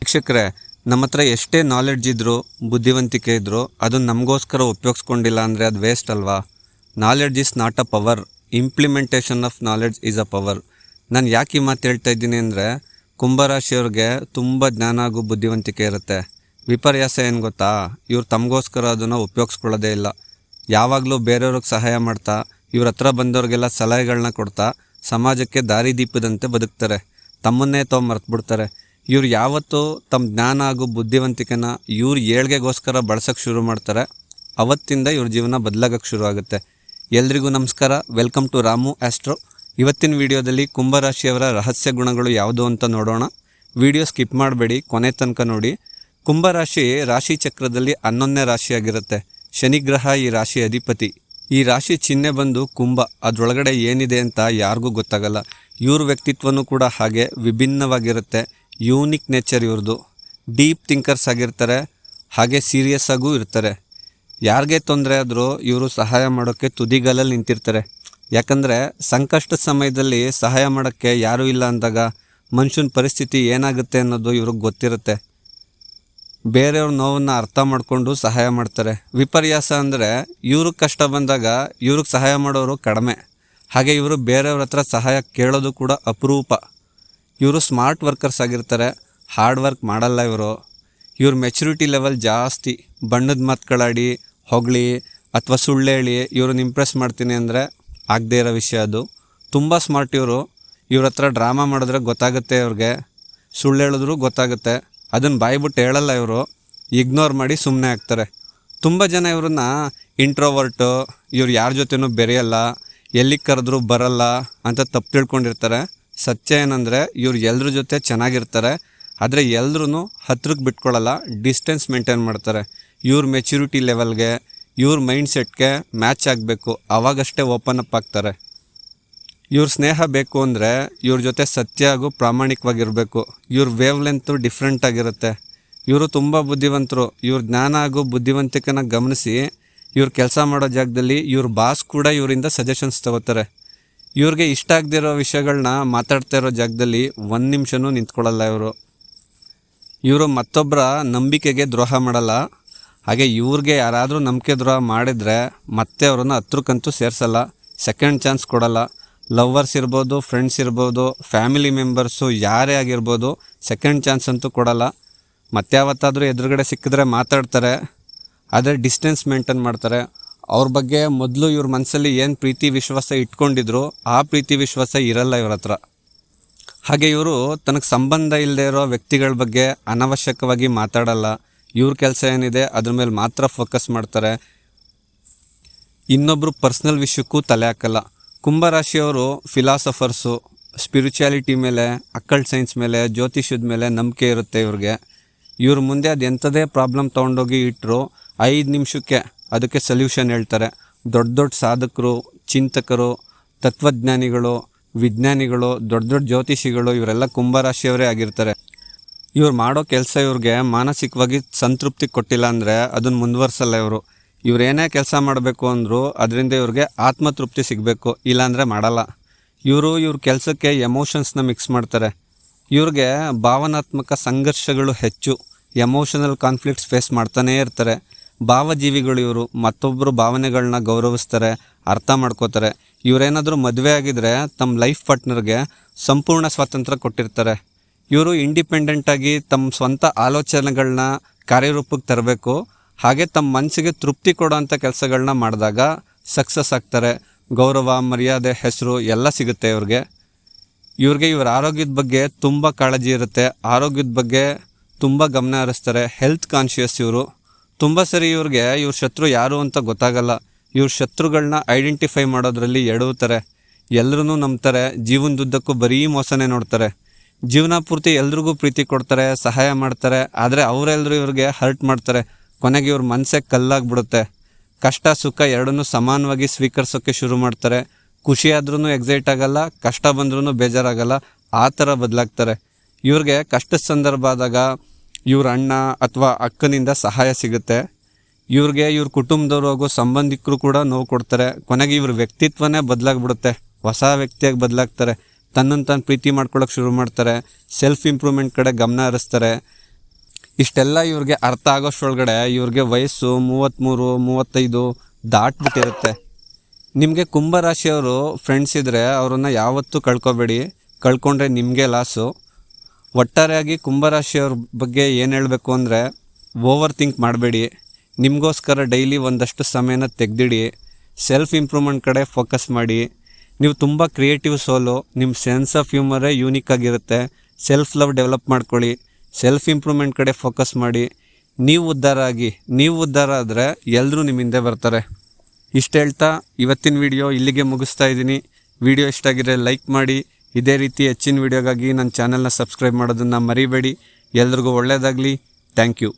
ವೀಕ್ಷಕರೇ ನಮ್ಮ ಹತ್ರ ಎಷ್ಟೇ ನಾಲೆಡ್ಜ್ ಇದ್ದರೂ ಬುದ್ಧಿವಂತಿಕೆ ಇದ್ದರೂ ಅದನ್ನು ನಮಗೋಸ್ಕರ ಉಪಯೋಗಿಸ್ಕೊಂಡಿಲ್ಲ ಅಂದರೆ ಅದು ವೇಸ್ಟ್ ಅಲ್ವಾ? Knowledge is not a power implementation of knowledge is a power ನಾನು ಯಾಕೆ ಈ ಮಾತು ಹೇಳ್ತಾ ಇದ್ದೀನಿ ಅಂದರೆ ಕುಂಭರಾಶಿಯವ್ರಿಗೆ ತುಂಬ ಜ್ಞಾನ ಹಾಗೂ ಬುದ್ಧಿವಂತಿಕೆ ಇರುತ್ತೆ. ವಿಪರ್ಯಾಸ ಏನು ಗೊತ್ತಾ? ಇವ್ರು ತಮಗೋಸ್ಕರ ಅದನ್ನು ಉಪಯೋಗಿಸ್ಕೊಳ್ಳೋದೇ ಇಲ್ಲ. ಯಾವಾಗಲೂ ಬೇರೆಯವ್ರಿಗೆ ಸಹಾಯ ಮಾಡ್ತಾ, ಇವ್ರ ಹತ್ರ ಬಂದವ್ರಿಗೆಲ್ಲ ಸಲಹೆಗಳನ್ನ ಕೊಡ್ತಾ, ಸಮಾಜಕ್ಕೆ ದಾರಿದೀಪದಂತೆ ಬದುಕ್ತಾರೆ. ತಮ್ಮನ್ನೇ ತಾವು ಮರ್ತ್ಬಿಡ್ತಾರೆ. ಇವ್ರು ಯಾವತ್ತೂ ತಮ್ಮ ಜ್ಞಾನ ಹಾಗೂ ಬುದ್ಧಿವಂತಿಕೆನ ಇವ್ರ ಏಳ್ಗೆಗೋಸ್ಕರ ಬಳಸೋಕ್ಕೆ ಶುರು ಮಾಡ್ತಾರೆ. ಅವತ್ತಿಂದ ಇವ್ರ ಜೀವನ ಬದಲಾಗಕ್ಕೆ ಶುರು ಆಗುತ್ತೆ. ಎಲ್ರಿಗೂ ನಮಸ್ಕಾರ. Welcome to Ramu Astro. ಇವತ್ತಿನ ವಿಡಿಯೋದಲ್ಲಿ ಕುಂಭರಾಶಿಯವರ ರಹಸ್ಯ ಗುಣಗಳು ಯಾವುದು ಅಂತ ನೋಡೋಣ. ವಿಡಿಯೋ ಸ್ಕಿಪ್ ಮಾಡಬೇಡಿ, ಕೊನೆ ತನಕ ನೋಡಿ. ಕುಂಭರಾಶಿ ರಾಶಿ ಚಕ್ರದಲ್ಲಿ ಹನ್ನೊಂದನೇ ರಾಶಿಯಾಗಿರುತ್ತೆ. ಶನಿಗ್ರಹ ಈ ರಾಶಿ ಅಧಿಪತಿ. ಈ ರಾಶಿ ಚಿಹ್ನೆ ಬಂದು ಕುಂಭ. ಅದರೊಳಗಡೆ ಏನಿದೆ ಅಂತ ಯಾರಿಗೂ ಗೊತ್ತಾಗಲ್ಲ. ಇವ್ರ ವ್ಯಕ್ತಿತ್ವನೂ ಕೂಡ ಹಾಗೆ ವಿಭಿನ್ನವಾಗಿರುತ್ತೆ. ಯೂನಿಕ್ ನೇಚರ್ ಇವ್ರದ್ದು. ಡೀಪ್ ಥಿಂಕರ್ಸ್ ಆಗಿರ್ತಾರೆ, ಹಾಗೆ ಸೀರಿಯಸ್ ಆಗೂ ಇರ್ತಾರೆ. ಯಾರಿಗೆ ತೊಂದರೆ ಆದರೂ ಇವರು ಸಹಾಯ ಮಾಡೋಕ್ಕೆ ತುದಿಗಾಲಲ್ಲಿ ನಿಂತಿರ್ತಾರೆ. ಯಾಕಂದರೆ ಸಂಕಷ್ಟದ ಸಮಯದಲ್ಲಿ ಸಹಾಯ ಮಾಡೋಕ್ಕೆ ಯಾರೂ ಇಲ್ಲ ಅಂದಾಗ ಮನುಷ್ಯನ ಪರಿಸ್ಥಿತಿ ಏನಾಗುತ್ತೆ ಅನ್ನೋದು ಇವ್ರಿಗೆ ಗೊತ್ತಿರುತ್ತೆ. ಬೇರೆಯವ್ರ ನೋವನ್ನು ಅರ್ಥ ಮಾಡಿಕೊಂಡು ಸಹಾಯ ಮಾಡ್ತಾರೆ. ವಿಪರ್ಯಾಸ ಅಂದರೆ ಇವ್ರಿಗೆ ಕಷ್ಟ ಬಂದಾಗ ಇವ್ರಿಗೆ ಸಹಾಯ ಮಾಡೋರು ಕಡಿಮೆ. ಹಾಗೆ ಇವರು ಬೇರೆಯವ್ರ ಹತ್ರ ಸಹಾಯ ಕೇಳೋದು ಕೂಡ ಅಪರೂಪ. ಇವರು ಸ್ಮಾರ್ಟ್ ವರ್ಕರ್ಸ್ ಆಗಿರ್ತಾರೆ ಹಾರ್ಡ್ ವರ್ಕ್ ಮಾಡಲ್ಲ ಇವರು. ಇವ್ರ ಮೆಚುರಿಟಿ ಲೆವೆಲ್ ಜಾಸ್ತಿ. ಬಣ್ಣದ ಮಾತುಗಳಾಡಿ, ಹೊಗಳಿ ಅಥವಾ ಸುಳ್ಳು ಹೇಳಿ ಇವ್ರನ್ನ ಇಂಪ್ರೆಸ್ ಮಾಡ್ತೀನಿ ಅಂದರೆ ಆಗದೇ ಇರೋ ವಿಷಯ ಅದು. ತುಂಬ ಸ್ಮಾರ್ಟ್ ಇವರು. ಇವ್ರ ಹತ್ರ ಡ್ರಾಮಾ ಮಾಡಿದ್ರೆ ಗೊತ್ತಾಗುತ್ತೆ ಇವ್ರಿಗೆ. ಸುಳ್ಳು ಹೇಳಿದ್ರು ಗೊತ್ತಾಗುತ್ತೆ. ಅದನ್ನು ಬಾಯ್ಬಿಟ್ಟು ಹೇಳಲ್ಲ ಇವರು. ಇಗ್ನೋರ್ ಮಾಡಿ ಸುಮ್ಮನೆ ಆಗ್ತಾರೆ. ತುಂಬ ಜನ ಇವ್ರನ್ನ ಇಂಟ್ರೋವರ್ಟು ಇವ್ರು ಯಾರ ಜೊತೆನೂ ಬೆರೆಯಲ್ಲ, ಎಲ್ಲಿಗೆ ಕರೆದ್ರೂ ಬರಲ್ಲ ಅಂತ ತಪ್ಪು ತಿಳ್ಕೊಂಡಿರ್ತಾರೆ. ಸತ್ಯ ಏನಂದರೆ ಇವ್ರು ಎಲ್ಲರ ಜೊತೆ ಚೆನ್ನಾಗಿರ್ತಾರೆ, ಆದರೆ ಎಲ್ಲರೂ ಹತ್ರಕ್ಕೆ ಬಿಟ್ಕೊಳ್ಳಲ್ಲ ಡಿಸ್ಟೆನ್ಸ್ ಮೇಂಟೈನ್ ಮಾಡ್ತಾರೆ. ಇವ್ರ ಮೆಚುರಿಟಿ ಲೆವೆಲ್ಗೆ ಇವ್ರ ಮೈಂಡ್ ಸೆಟ್ಗೆ ಮ್ಯಾಚ್ ಆಗಬೇಕು ಆವಾಗಷ್ಟೇ ಓಪನ್ ಅಪ್ ಆಗ್ತಾರೆ. ಇವ್ರ ಸ್ನೇಹ ಬೇಕು ಅಂದರೆ ಇವ್ರ ಜೊತೆ ಸತ್ಯ ಹಾಗೂ ಪ್ರಾಮಾಣಿಕವಾಗಿರಬೇಕು. ಇವ್ರ ವೇವ್ ಲೆಂತು ಡಿಫ್ರೆಂಟ್ ಆಗಿರುತ್ತೆ. ಇವರು ತುಂಬ ಬುದ್ಧಿವಂತರು. ಇವ್ರ ಜ್ಞಾನ ಹಾಗೂ ಬುದ್ಧಿವಂತಿಕೆನ ಗಮನಿಸಿ, ಇವ್ರು ಕೆಲಸ ಮಾಡೋ ಜಾಗದಲ್ಲಿ ಇವ್ರ ಬಾಸ್ ಕೂಡ ಇವರಿಂದ ಸಜೆಷನ್ಸ್ ತಗೋತಾರೆ. ಇವ್ರಿಗೆ ಇಷ್ಟ ಆಗದಿರೋ ವಿಷಯಗಳನ್ನ ಮಾತಾಡ್ತಾ ಇರೋ ಜಾಗದಲ್ಲಿ ಒಂದು ನಿಮಿಷನೂ ನಿಂತ್ಕೊಳ್ಳಲ್ಲ ಇವರು. ಇವರು ಮತ್ತೊಬ್ಬರ ನಂಬಿಕೆಗೆ ದ್ರೋಹ ಮಾಡಲ್ಲ. ಹಾಗೆ ಇವ್ರಿಗೆ ಯಾರಾದರೂ ನಂಬಿಕೆ ದ್ರೋಹ ಮಾಡಿದರೆ ಮತ್ತೆ ಅವ್ರನ್ನ ಹತ್ರಕ್ಕಂತೂ ಸೇರಿಸಲ್ಲ. ಸೆಕೆಂಡ್ ಚಾನ್ಸ್ ಕೊಡಲ್ಲ. ಲವ್ವರ್ಸ್ ಇರ್ಬೋದು ಫ್ರೆಂಡ್ಸ್ ಇರ್ಬೋದು ಫ್ಯಾಮಿಲಿ ಮೆಂಬರ್ಸು ಯಾರೇ ಆಗಿರ್ಬೋದು ಸೆಕೆಂಡ್ ಚಾನ್ಸ್ ಅಂತೂ ಕೊಡಲ್ಲ. ಮತ್ತೆ ಯಾವತ್ತಾದರೂ ಎದುರುಗಡೆ ಸಿಕ್ಕಿದ್ರೆ ಮಾತಾಡ್ತಾರೆ. ಆದರೆ ಡಿಸ್ಟೆನ್ಸ್ ಮೇಂಟೈನ್ ಮಾಡ್ತಾರೆ. ಅವ್ರ ಬಗ್ಗೆ ಮೊದಲು ಇವ್ರ ಮನಸ್ಸಲ್ಲಿ ಏನು ಪ್ರೀತಿ ವಿಶ್ವಾಸ ಇಟ್ಕೊಂಡಿದ್ರು, ಆ ಪ್ರೀತಿ ವಿಶ್ವಾಸ ಇರಲ್ಲ ಇವ್ರ ಹತ್ರ. ಹಾಗೆ ಇವರು ತನಗೆ ಸಂಬಂಧ ಇಲ್ಲದೆ ಇರೋ ವ್ಯಕ್ತಿಗಳ ಬಗ್ಗೆ ಅನವಶ್ಯಕವಾಗಿ ಮಾತಾಡಲ್ಲ. ಇವ್ರ ಕೆಲಸ ಏನಿದೆ, ಅದ್ರ ಮೇಲೆ ಮಾತ್ರ ಫೋಕಸ್ ಮಾಡ್ತಾರೆ. ಇನ್ನೊಬ್ಬರು ಪರ್ಸ್ನಲ್ ವಿಷಯಕ್ಕೂ ತಲೆ ಹಾಕಲ್ಲ. ಕುಂಭರಾಶಿಯವರು ಫಿಲಾಸಫರ್ಸು ಸ್ಪಿರಿಚುಯಾಲಿಟಿ ಮೇಲೆ ಅಕ್ಕಲ್ ಸೈನ್ಸ್ ಮೇಲೆ, ಜ್ಯೋತಿಷ್ಯದ ಮೇಲೆ ನಂಬಿಕೆ ಇರುತ್ತೆ ಇವ್ರಿಗೆ. ಇವ್ರ ಮುಂದೆ ಅದು ಎಂಥದೇ ಪ್ರಾಬ್ಲಮ್ ತೊಗೊಂಡೋಗಿ ಇಟ್ಟರು ಐದು ನಿಮಿಷಕ್ಕೆ ಅದಕ್ಕೆ ಸೊಲ್ಯೂಷನ್ ಹೇಳ್ತಾರೆ. ದೊಡ್ಡ ದೊಡ್ಡ ಸಾಧಕರು, ಚಿಂತಕರು, ತತ್ವಜ್ಞಾನಿಗಳು, ವಿಜ್ಞಾನಿಗಳು, ದೊಡ್ಡ ದೊಡ್ಡ ಜ್ಯೋತಿಷಿಗಳು, ಇವರೆಲ್ಲ ಕುಂಭರಾಶಿಯವರೇ ಆಗಿರ್ತಾರೆ. ಇವ್ರು ಮಾಡೋ ಕೆಲಸ ಇವ್ರಿಗೆ ಮಾನಸಿಕವಾಗಿ ಸಂತೃಪ್ತಿ ಕೊಟ್ಟಿಲ್ಲ ಅಂದರೆ ಅದನ್ನು ಮುಂದುವರ್ಸಲ್ಲ ಇವರು. ಇವರೇನೇ ಕೆಲಸ ಮಾಡಬೇಕು ಅಂದರೂ ಅದರಿಂದ ಇವ್ರಿಗೆ ಆತ್ಮತೃಪ್ತಿ ಸಿಗಬೇಕು, ಇಲ್ಲಾಂದರೆ ಮಾಡಲ್ಲ. ಇವರು ಇವ್ರ ಕೆಲಸಕ್ಕೆ ಎಮೋಷನ್ಸ್ನ ಮಿಕ್ಸ್ ಮಾಡ್ತಾರೆ. ಇವ್ರಿಗೆ ಭಾವನಾತ್ಮಕ ಸಂಘರ್ಷಗಳು ಹೆಚ್ಚು ಎಮೋಷನಲ್ ಕಾನ್ಫ್ಲಿಕ್ಟ್ಸ್ ಫೇಸ್ ಮಾಡ್ತಾನೇ ಇರ್ತಾರೆ. ಭಾವಜೀವಿಗಳು ಇವರು ಮತ್ತೊಬ್ಬರು ಭಾವನೆಗಳನ್ನ ಗೌರವಿಸ್ತಾರೆ, ಅರ್ಥ ಮಾಡ್ಕೋತಾರೆ. ಇವರೇನಾದರೂ ಮದುವೆ ಆಗಿದ್ರೆ ತಮ್ಮ ಲೈಫ್ ಪಾರ್ಟ್ನರ್ಗೆ ಸಂಪೂರ್ಣ ಸ್ವಾತಂತ್ರ್ಯ ಕೊಟ್ಟಿರ್ತಾರೆ. ಇವರು ಇಂಡಿಪೆಂಡೆಂಟಾಗಿ ತಮ್ಮ ಸ್ವಂತ ಆಲೋಚನೆಗಳನ್ನ ಕಾರ್ಯರೂಪಕ್ಕೆ ತರಬೇಕು. ಹಾಗೆ ತಮ್ಮ ಮನಸ್ಸಿಗೆ ತೃಪ್ತಿ ಕೊಡೋವಂಥ ಕೆಲಸಗಳನ್ನ ಮಾಡಿದಾಗ ಸಕ್ಸಸ್ ಆಗ್ತಾರೆ. ಗೌರವ, ಮರ್ಯಾದೆ, ಹೆಸರು ಎಲ್ಲ ಸಿಗುತ್ತೆ ಇವ್ರಿಗೆ. ಇವ್ರಿಗೆ ಇವರ ಆರೋಗ್ಯದ ಬಗ್ಗೆ ತುಂಬ ಕಾಳಜಿ ಇರುತ್ತೆ. ಆರೋಗ್ಯದ ಬಗ್ಗೆ ತುಂಬ ಗಮನ ಹರಿಸ್ತಾರೆ. ಹೆಲ್ತ್ ಕಾನ್ಷಿಯಸ್ ಇವರು. ತುಂಬ ಸರಿ ಇವ್ರಿಗೆ, ಇವ್ರ ಶತ್ರು ಯಾರು ಅಂತ ಗೊತ್ತಾಗಲ್ಲ. ಇವ್ರ ಶತ್ರುಗಳನ್ನ ಐಡೆಂಟಿಫೈ ಮಾಡೋದ್ರಲ್ಲಿ ಎಡವುತ್ತಾರೆ. ಎಲ್ಲರೂ ನಂಬ್ತಾರೆ. ಜೀವನದುದ್ದಕ್ಕೂ ಬರೀ ಮೋಸನೇ ನೋಡ್ತಾರೆ. ಜೀವನ ಪೂರ್ತಿ ಎಲ್ರಿಗೂ ಪ್ರೀತಿ ಕೊಡ್ತಾರೆ, ಸಹಾಯ ಮಾಡ್ತಾರೆ. ಆದರೆ ಅವರೆಲ್ಲರೂ ಇವ್ರಿಗೆ ಹರ್ಟ್ ಮಾಡ್ತಾರೆ. ಕೊನೆಗೆ ಇವ್ರ ಮನಸ್ಸೇ ಕಲ್ಲಾಗ್ಬಿಡುತ್ತೆ. ಕಷ್ಟ, ಸುಖ ಎರಡನ್ನೂ ಸಮಾನವಾಗಿ ಸ್ವೀಕರಿಸೋಕ್ಕೆ ಶುರು ಮಾಡ್ತಾರೆ. ಖುಷಿಯಾದ್ರೂ ಎಕ್ಸೈಟ್ ಆಗಲ್ಲ, ಕಷ್ಟ ಬಂದ್ರೂ ಬೇಜಾರಾಗಲ್ಲ. ಆ ಥರ ಬದಲಾಗ್ತಾರೆ. ಇವ್ರಿಗೆ ಕಷ್ಟದ ಸಂದರ್ಭ ಆದಾಗ ಇವ್ರ ಅಣ್ಣ ಅಥವಾ ಅಕ್ಕನಿಂದ ಸಹಾಯ ಸಿಗುತ್ತೆ. ಇವ್ರಿಗೆ ಇವ್ರ ಕುಟುಂಬದವ್ರು ಹಾಗೂ ಸಂಬಂಧಿಕರು ಕೂಡ ನೋವು ಕೊಡ್ತಾರೆ. ಕೊನೆಗೆ ಇವ್ರ ವ್ಯಕ್ತಿತ್ವನೇ ಬದಲಾಗ್ಬಿಡುತ್ತೆ. ಹೊಸ ವ್ಯಕ್ತಿಯಾಗಿ ಬದಲಾಗ್ತಾರೆ. ತನ್ನನ್ನು ತಾನು ಪ್ರೀತಿ ಮಾಡ್ಕೊಳ್ಳೋಕೆ ಶುರು ಮಾಡ್ತಾರೆ. ಸೆಲ್ಫ್ ಇಂಪ್ರೂವ್ಮೆಂಟ್ ಕಡೆ ಗಮನ ಹರಿಸ್ತಾರೆ. ಇಷ್ಟೆಲ್ಲ ಇವ್ರಿಗೆ ಅರ್ಥ ಆಗೋಷ್ಟೊಳಗಡೆ ಇವ್ರಿಗೆ ವಯಸ್ಸು ಮೂವತ್ತ್ಮೂರು ಮೂವತ್ತೈದು ದಾಟ್ಬಿಟ್ಟಿರುತ್ತೆ. ನಿಮಗೆ ಕುಂಭರಾಶಿಯವರು ಫ್ರೆಂಡ್ಸ್ ಇದ್ದರೆ ಅವರನ್ನು ಯಾವತ್ತೂ ಕಳ್ಕೊಬೇಡಿ. ಕಳ್ಕೊಂಡ್ರೆ ನಿಮಗೆ ಲಾಸು ಒಟ್ಟಾರೆಯಾಗಿ ಕುಂಭರಾಶಿಯವ್ರ ಬಗ್ಗೆ ಏನು ಹೇಳಬೇಕು ಅಂದರೆ ಓವರ್ ಥಿಂಕ್ ಮಾಡಬೇಡಿ. ನಿಮಗೋಸ್ಕರ ಡೈಲಿ ಒಂದಷ್ಟು ಸಮಯನ ತೆಗೆದಿಡಿ. ಸೆಲ್ಫ್ ಇಂಪ್ರೂವ್ಮೆಂಟ್ ಕಡೆ ಫೋಕಸ್ ಮಾಡಿ. ನೀವು ತುಂಬ ಕ್ರಿಯೇಟಿವ್ ಸೋಲು ನಿಮ್ಮ ಸೆನ್ಸ್ ಆಫ್ ಹ್ಯೂಮರೇ ಯೂನಿಕ್ ಆಗಿರುತ್ತೆ. ಸೆಲ್ಫ್ ಲವ್ ಡೆವಲಪ್ ಮಾಡ್ಕೊಳ್ಳಿ. ಸೆಲ್ಫ್ ಇಂಪ್ರೂವ್ಮೆಂಟ್ ಕಡೆ ಫೋಕಸ್ ಮಾಡಿ. ನೀವು ಉದ್ಧಾರ ಆಗಿ, ನೀವು ಉದ್ಧಾರ ಆದರೆ ಎಲ್ಲರೂ ನಿಮ್ಮ ಹಿಂದೆ ಬರ್ತಾರೆ. ಇಷ್ಟು ಹೇಳ್ತಾ ಇವತ್ತಿನ ವಿಡಿಯೋ ಇಲ್ಲಿಗೆ ಮುಗಿಸ್ತಾ ಇದ್ದೀನಿ. ವಿಡಿಯೋ ಇಷ್ಟ ಆಗಿದ್ರೆ ಲೈಕ್ ಮಾಡಿ. ಇದೇ ರೀತಿ ಹೆಚ್ಚಿನ ವಿಡಿಯೋಗಾಗಿ ನನ್ನ ಚಾನಲ್ನ ಸಬ್ಸ್ಕ್ರೈಬ್ ಮಾಡೋದನ್ನು ಮರಿಬೇಡಿ. ಎಲ್ರಿಗೂ ಒಳ್ಳೆಯದಾಗಲಿ ಥ್ಯಾಂಕ್ ಯು